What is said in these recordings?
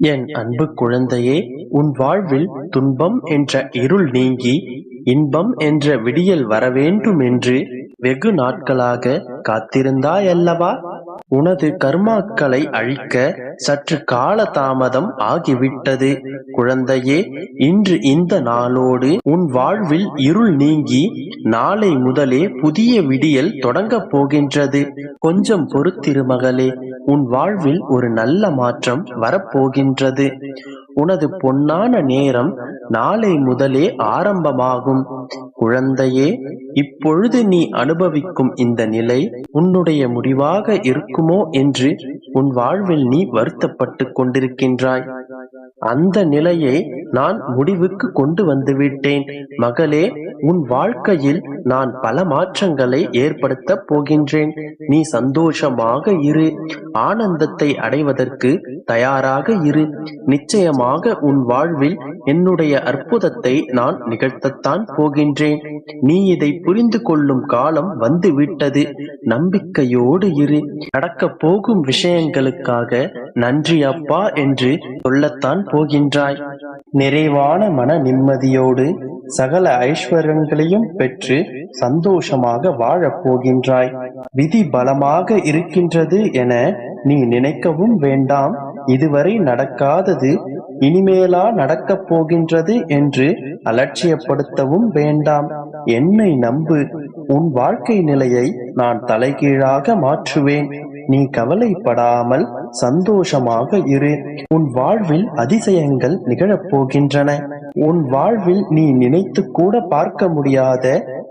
என் அன்பு குழந்தையே உன் வாழ்வில் துன்பம் என்ற இருள் நீங்கி இன்பம் என்ற விடியல் வரவேண்டும் என்று வெகு நாட்களாக காத்திருந்தாயல்லவா? உனது கர்மாக்களை அழிக்க சற்று கால தாமதம் ஆகிவிட்டது. குழந்தையே இன்று இந்த நாளோடு உன் வாழ்வில் இருள் நீங்கி நாளை முதலே புதிய விடியல் தொடங்கப் போகின்றது. கொஞ்சம் பொறுத்திரு மகளே உன் வாழ்வில் ஒரு நல்ல மாற்றம் வரப்போகின்றது. உனது பொன்னான நேரம் நாளை முதலே ஆரம்பமாகும். குழந்தையே இப்பொழுது நீ அனுபவிக்கும் இந்த நிலை உன்னுடைய முடிவாக இருக்குமோ என்று உன் வாழ்வில் நீ வருத்தப்பட்டு கொண்டிருக்கின்றாய். அந்த நிலையை நான் முடிவுக்கு கொண்டு வந்துவிட்டேன் மகளே உன் வாழ்க்கையில் நான் பல மாற்றங்களை ஏற்படுத்த போகின்றேன். நீ சந்தோஷமாக இரு. ஆனந்தத்தை அடைவதற்கு தயாராக இரு. நிச்சயமாக உன் வாழ்வில் என்னுடைய அற்புதத்தை நான் நிகழ்த்தத்தான் போகின்றேன். நீ இதை புரிந்து கொள்ளும் காலம் வந்துவிட்டது. நம்பிக்கையோடு இரு. நடக்கப் போகும் விஷயங்களுக்காக நன்றி அப்பா என்று சொல்லத்தான் போகின்றாய். நிறைவான மன நிம்மதியோடு சகல ஐஸ்வர்யங்களையும் பெற்று சந்தோஷமாக வாழப் போகின்றாய். விதி பலமாக இருக்கின்றது என நீ நினைக்கவும் வேண்டாம். இதுவரை நடக்காதது இனிமேலா நடக்கப் போகின்றது என்று அலட்சியப்படுத்தவும் வேண்டாம். என்னை நம்பு. உன் வாழ்க்கை நிலையை நான் தலைகீழாக மாற்றுவேன். நீ கவலைப்படாமல் சந்தோஷமாக இரு. உன் வாழ்வில் அதிசயங்கள் நிகழப் போகின்றன உன் வாழ்வில் நீ நினைத்து கூட பார்க்க முடியாத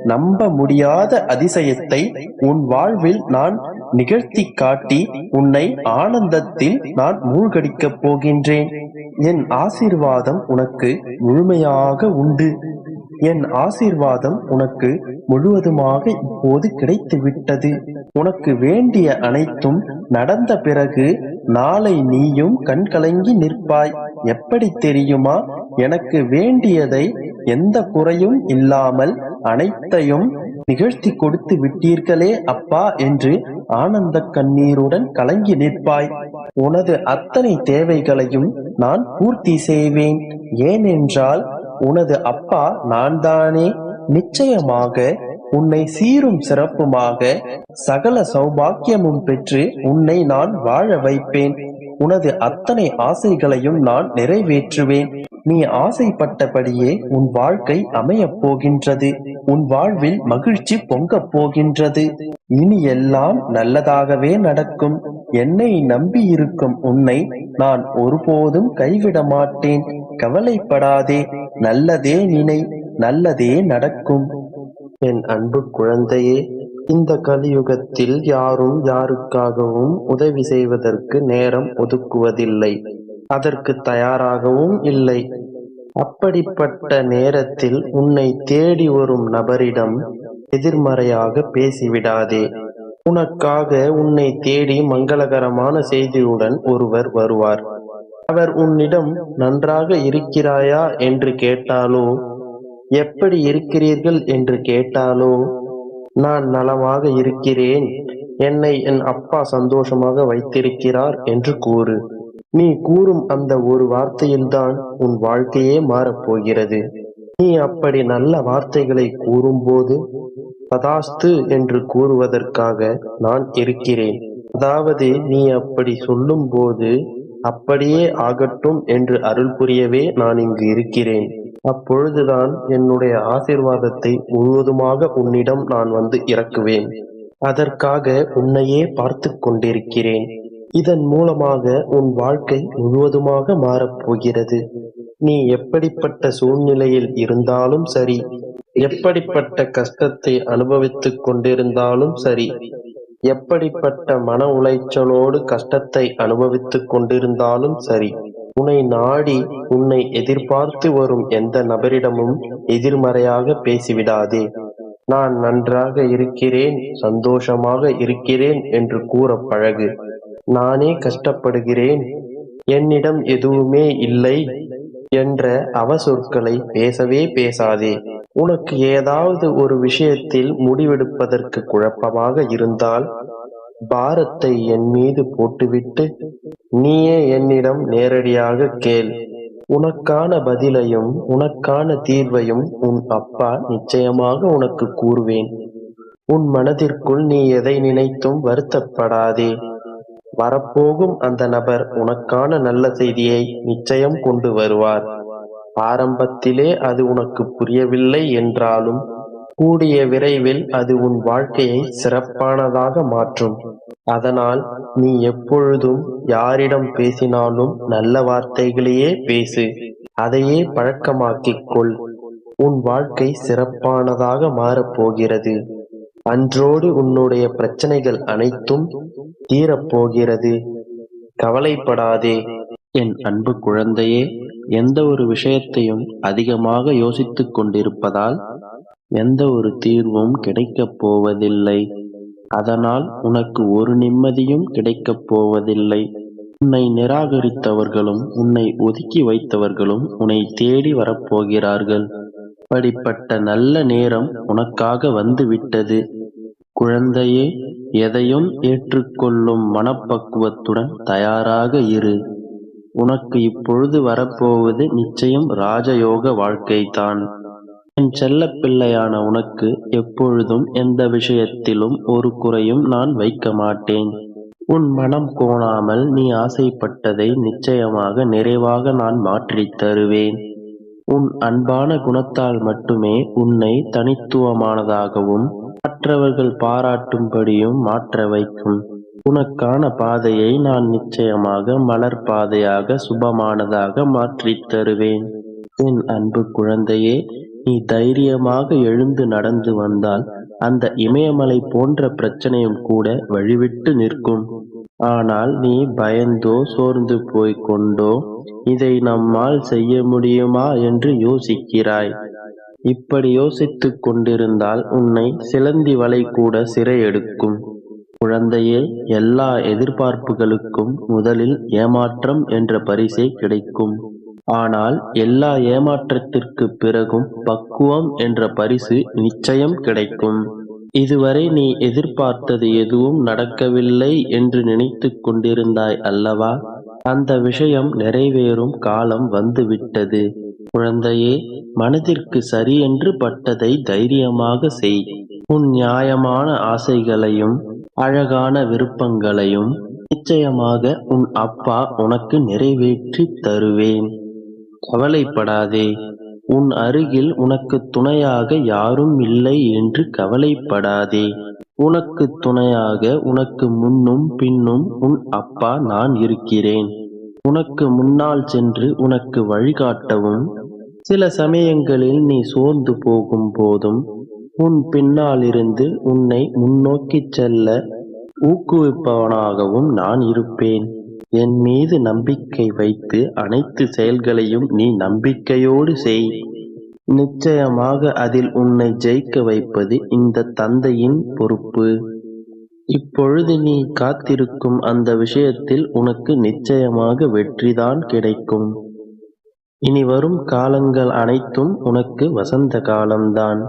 நம்ப முடியாத அதிசயத்தை உன் வாழ்வில் நான் நிகழ்த்தி காட்டி உன்னை ஆனந்தத்தில் நான் மூழ்கடிக்கப் போகின்றேன். என் ஆசீர்வாதம் உனக்கு முழுமையாக உண்டு. என் ஆசீர்வாதம் உனக்கு முழுவதுமாக இப்போது கிடைத்து விட்டது உனக்கு வேண்டிய அனைத்தும் நடந்த பிறகு நாளை நீயும் கண்கலங்கி நிற்பாய். எப்படி தெரியுமா? எனக்கு வேண்டியதை எந்த குறையும் இல்லாமல் அனைத்தையும் நிகழ்த்தி கொடுத்து விட்டீர்களே அப்பா என்று ஆனந்த கண்ணீருடன் கலங்கி நிற்பாய். உனது அத்தனை தேவைகளையும் நான் பூர்த்தி செய்வேன். ஏனென்றால் உனது அப்பா நான் தானே நிச்சயமாக உன்னை சீரும் சிறப்புமாக சகல சௌபாக்கியமும் பெற்று உன்னை நான் வாழ வைப்பேன். உனது அத்தனை ஆசைகளையும் நான் நிறைவேற்றுவேன். நீ ஆசைப்பட்டபடியே உன் வாழ்க்கை அமையப் போகின்றது. உன் வாழ்வில் மகிழ்ச்சி பொங்கப் போகின்றது. இனி எல்லாம் நல்லதாகவே நடக்கும். என்னை நம்பி இருக்கும் உன்னை நான் ஒருபோதும் கைவிட மாட்டேன் கவலைப்படாதே. நல்லதே நினை நல்லதே நடக்கும். என் அன்பு குழந்தையே இந்த கலியுகத்தில் யாரும் யாருக்காகவும் உதவி செய்வதற்கு நேரம் ஒதுக்குவதில்லை. அதற்கு தயாராகவும் இல்லை. அப்படிப்பட்ட நேரத்தில் உன்னை தேடி வரும் நபரிடம் எதிர்மறையாக பேசிவிடாதே. உனக்காக உன்னை தேடி மங்களகரமான செய்தியுடன் ஒருவர் வருவார். அவர் உன்னிடம் நன்றாக இருக்கிறாயா என்று கேட்டாலோ? எப்படி இருக்கிறீர்கள் என்று கேட்டாலோ? நான் நலமாக இருக்கிறேன். என்னை என் அப்பா சந்தோஷமாக வைத்திருக்கிறார் என்று கூறு. நீ கூறும் அந்த ஒரு வார்த்தையில்தான் உன் வாழ்க்கையே மாறப்போகிறது. நீ அப்படி நல்ல வார்த்தைகளை கூறும்போது ததாஸ்து என்று கூறுவதற்காக நான் இருக்கிறேன். அதாவது நீ அப்படி சொல்லும்போது அப்படியே ஆகட்டும் என்று அருள் புரியவே நான் இங்கு இருக்கிறேன். அப்பொழுதுதான் என்னுடைய ஆசீர்வாதத்தை முழுவதுமாக உன்னிடம் நான் வந்து இறக்குவேன். அதற்காக உன்னையே பார்த்து கொண்டிருக்கிறேன். இதன் மூலமாக உன் வாழ்க்கை முழுவதுமாக மாறப்போகிறது நீ எப்படிப்பட்ட சூழ்நிலையில் இருந்தாலும் சரி எப்படிப்பட்ட கஷ்டத்தை அனுபவித்துக் கொண்டிருந்தாலும் சரி எப்படிப்பட்ட மன உளைச்சலோடு கஷ்டத்தை அனுபவித்துக் கொண்டிருந்தாலும் சரி உன்னை நாடி உன்னை எதிர்பார்த்து வரும் எந்த நபரிடமும் எதிர்மறையாக பேசிவிடாதே. நான் நன்றாக இருக்கிறேன் சந்தோஷமாக இருக்கிறேன் என்று கூற பழகு. நானே கஷ்டப்படுகிறேன் என்னிடம் எதுவுமே இல்லை என்ற அவசொற்களை பேசவே பேசாதே. உனக்கு ஏதாவது ஒரு விஷயத்தில் முடிவெடுப்பதற்கு குழப்பமாக இருந்தால் பாரத்தை என் மீது போட்டுவிட்டு நீயே என்னிடம் நேரடியாக கேள். உனக்கான பதிலையும் உனக்கான தீர்வையும் உன் அப்பா நிச்சயமாக உனக்கு கூறுவேன். உன் மனதிற்குள் நீ எதை நினைத்தும் வருத்தப்படாதே. வரப்போகும் அந்த நபர் உனக்கான நல்ல செய்தியை நிச்சயம் கொண்டு வருவார். ஆரம்பத்திலே அது உனக்கு புரியவில்லை என்றாலும் கூடிய விரைவில் அது உன் வாழ்க்கையை சிறப்பானதாக மாற்றும். அதனால் நீ எப்பொழுதும் யாரிடம் பேசினாலும் நல்ல வார்த்தைகளையே பேசு. அதையே பழக்கமாக்கிக் கொள். உன் வாழ்க்கை சிறப்பானதாக மாறப்போகிறது அன்றோடு உன்னுடைய பிரச்சனைகள் அனைத்தும் தீரப்போகிறது கவலைப்படாதே. என் அன்பு குழந்தையே எந்த ஒரு விஷயத்தையும் அதிகமாக யோசித்துக் கொண்டிருப்பதால் எந்த ஒரு தீர்வும் கிடைக்கப் போவதில்லை. அதனால் உனக்கு ஒரு நிம்மதியும் கிடைக்கப் போவதில்லை. உன்னை நிராகரித்தவர்களும் உன்னை ஒதுக்கி வைத்தவர்களும் உன்னை தேடி வரப்போகிறார்கள். அப்படிப்பட்ட நல்ல நேரம் உனக்காக வந்துவிட்டது. குழந்தையே எதையும் ஏற்றுக்கொள்ளும் மனப்பக்குவத்துடன் தயாராக இரு. உனக்கு இப்பொழுது வரப்போவது நிச்சயம் ராஜயோக வாழ்க்கைதான். என் செல்லப்பிள்ளையான உனக்கு எப்பொழுதும் எந்த விஷயத்திலும் ஒரு குறையும் நான் வைக்க மாட்டேன். உன் மனம் கோணாமல் நீ ஆசைப்பட்டதை நிச்சயமாக நிறைவாக நான் மாற்றித் தருவேன். உன் அன்பான குணத்தால் மட்டுமே உன்னை தனித்துவமானதாகவும் மற்றவர்கள் பாராட்டும்படியும் மாற்ற வைக்கும். உனக்கான பாதையை நான் நிச்சயமாக மலர் பாதையாக சுபமானதாக மாற்றித் தருவேன். என் அன்பு குழந்தையே நீ தைரியமாக எழுந்து நடந்து வந்தால் அந்த இமயமலை போன்ற பிரச்சனையும் கூட வழிவிட்டு நிற்கும். ஆனால் நீ பயந்தோ சோர்ந்து போய்க் கொண்டோ இதை நம்மால் செய்ய முடியுமா என்று யோசிக்கிறாய். இப்படி யோசித்துக் கொண்டிருந்தால் உன்னை சிலந்தி வலை கூட சிறையெடுக்கும். குழந்தையே எல்லா எதிர்பார்ப்புகளுக்கும் முதலில் ஏமாற்றம் என்ற பரிசே கிடைக்கும். ஆனால் எல்லா ஏமாற்றத்திற்கு பிறகும் பக்குவம் என்ற பரிசு நிச்சயம் கிடைக்கும். இதுவரை நீ எதிர்பார்த்தது எதுவும் நடக்கவில்லை என்று நினைத்துக் கொண்டிருந்தாய் அல்லவா? அந்த விஷயம் நிறைவேறும் காலம் வந்துவிட்டது. குழந்தையே மனதிற்கு சரி என்று பட்டதை தைரியமாக செய். உன் நியாயமான ஆசைகளையும் அழகான விருப்பங்களையும் நிச்சயமாக உன் அப்பா உனக்கு நிறைவேற்றி தருவேன். கவலைப்படாதே உன் அருகில் உனக்கு துணையாக யாரும் இல்லை என்று கவலைப்படாதே. உனக்கு துணையாக உனக்கு முன்னும் பின்னும் உன் அப்பா நான் இருக்கிறேன். உனக்கு முன்னால் சென்று உனக்கு வழிகாட்டவும் சில சமயங்களில் நீ சோர்ந்து போகும் போதும் உன் பின்னாலிருந்து உன்னை முன்னோக்கிச் செல்ல ஊக்குவிப்பவனாகவும் நான் இருப்பேன். என் மீது நம்பிக்கை வைத்து அனைத்து செயல்களையும் நீ நம்பிக்கையோடு செய். நிச்சயமாக அதில் உன்னை ஜெயிக்க வைப்பது இந்த தந்தையின் பொறுப்பு. இப்பொழுது நீ காத்திருக்கும் அந்த விஷயத்தில் உனக்கு நிச்சயமாக வெற்றிதான் கிடைக்கும். இனி வரும் காலங்கள் அனைத்தும் உனக்கு வசந்த காலம்தான்.